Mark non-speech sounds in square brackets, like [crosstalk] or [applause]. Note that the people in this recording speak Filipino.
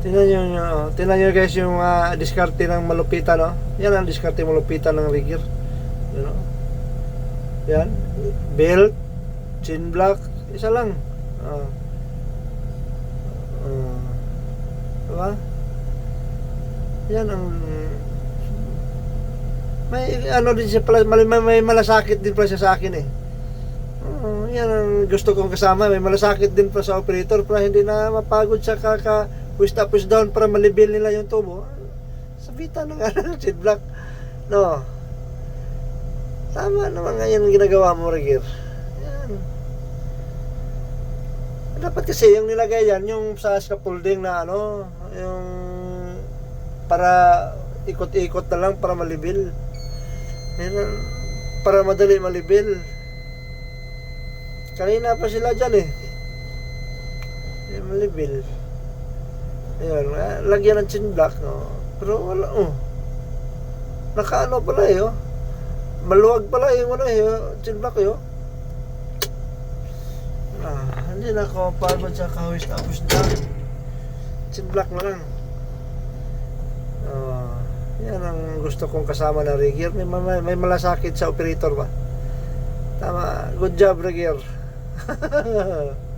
Tingnan nyo, nyo, tingnan nyo guys yung ah, diskarte ng malupitan, no? Yan ang diskarte malupitan ng rigger. You know? Yan. Belt, chin block, isa lang. Ah. Ah. diba? Yan ang may ano din siya pala, may, may, may malasakit din pala siya sa akin eh. Oo, yan ang gusto kong kasama. May malasakit din pa sa operator para hindi na mapagod siya kaka push up push down para malibil nila yung tubo. Sabitan ng ano, [laughs] seat block. No. Tama naman nga yan ang ginagawa mo, Rigir. Yan. Dapat kasi yung nilagay yan, yung sa scaffolding na ano, yung para ikot-ikot na lang para malibil. Yan para madali malibil. Kanina pa sila dyan eh. Yung malibil. Ayun, ah, lagyan ng chin block, no? Pero wala, oh. Nakaano pala eh, oh. Maluwag pala yung ano eh, oh, chin block eh, oh. Ah, hindi na ako pagod sa kawis tapos na. Chin block na lang. Ah, yan ang gusto kong kasama na rigger. May, may, may malasakit sa operator ba? Tama. Good job, rigger. [laughs]